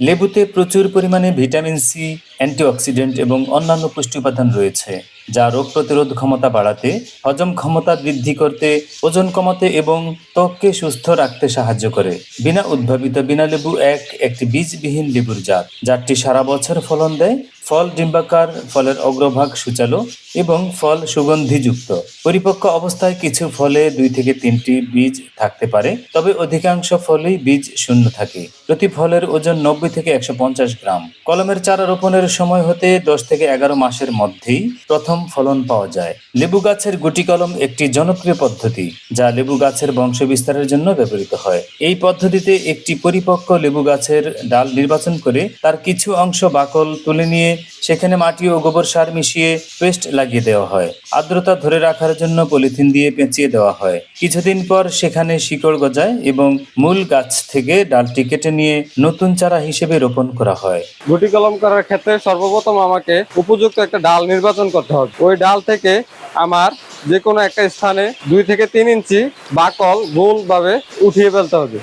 লেবুতে প্রচুর পরিমাণে vitamin C, antioxidant এবং অন্যান্য পুষ্টি উপাদান রয়েছে, যা রোগ প্রতিরোধ ক্ষমতা বাড়াতে, হজম ক্ষমতা বৃদ্ধি করতে, ওজন কমাতে এবং ত্বককে সুস্থ রাখতে সাহায্য করে। বিনা উদ্ভাবিত বিনা লেবু এক, একটি বীজবিহীন লেবুর জাত, যারটি সারা বছর ফলন দেয় ফল ডিম্বাকার, ফলের অগ্রভাগ সূচালো এবং ফল সুগন্ধিযুক্ত। পরিপক্ক অবস্থায় কিছু ফলে দুই থেকে তিনটি বীজ থাকতে পারে, তবে অধিকাংশ ফলেই বীজ শূন্য থাকে। প্রতি ফলের ওজন নব্বই থেকে একশো পঞ্চাশ গ্রাম। কলমের চারা রোপণের সময় হতে দশ থেকে এগারো মাসের মধ্যেই প্রথম ফলন পাওয়া যায়। লেবু গাছের গুটি কলম একটি জনপ্রিয় পদ্ধতি, যা লেবু গাছের বংশ বিস্তারের জন্য ব্যবহৃত হয়। এই পদ্ধতিতে একটি পরিপক্ক লেবু গাছের ডাল নির্বাচন করে তার কিছু অংশ বাকল তুলে নিয়ে সেখানে মাটি ও গোবর সার মিশিয়ে পেস্ট লাগিয়ে দেওয়া হয়। আর্দ্রতা ধরে রাখার জন্য পলিথিন দিয়ে পেঁচিয়ে দেওয়া হয়। কিছুদিন পর সেখানে শিকড় গজায় এবং মূল গাছ থেকে ডালটি কেটে নিয়ে নতুন চারা হিসেবে রোপণ করা হয়। গুটি কলম করার ক্ষেত্রে সর্বপ্রথম আমাকে উপযুক্ত একটা ডাল নির্বাচন করতে হবে। ওই ডাল থেকে আমার যে কোনো একটা স্থানে দুই থেকে তিন ইঞ্চি বাকল গোলভাবে উঠিয়ে ফেলতে হবে।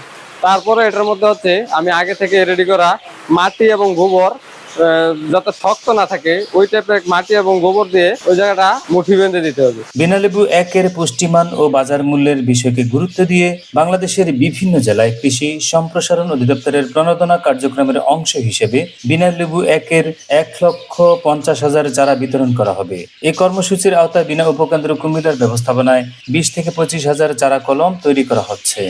তারপরে এটার মধ্যে হচ্ছে আমি আগে থেকে রেডি করা মাটি এবং গোবর যাতে শক্ত না থাকে, ওই টাইপের মাটি এবং গোবর দিয়ে ওই জায়গাটা মুঠি বেঁধে দিতে হবে। বিনালেবু একের পুষ্টিমান ও বাজার মূল্যের বিষয়কে গুরুত্ব দিয়ে বাংলাদেশের বিভিন্ন জেলায় কৃষি সম্প্রসারণ অধিদপ্তরের প্রণোদনা কার্যক্রমের অংশ হিসেবে বিনালেবু একের এক লক্ষ পঞ্চাশ হাজার চারা বিতরণ করা হবে। এই কর্মসূচির আওতায় বিনা উপকেন্দ্র কুমিল্লার ব্যবস্থাপনায় বিশ থেকে পঁচিশ হাজার চারা কলম তৈরি করা হচ্ছে।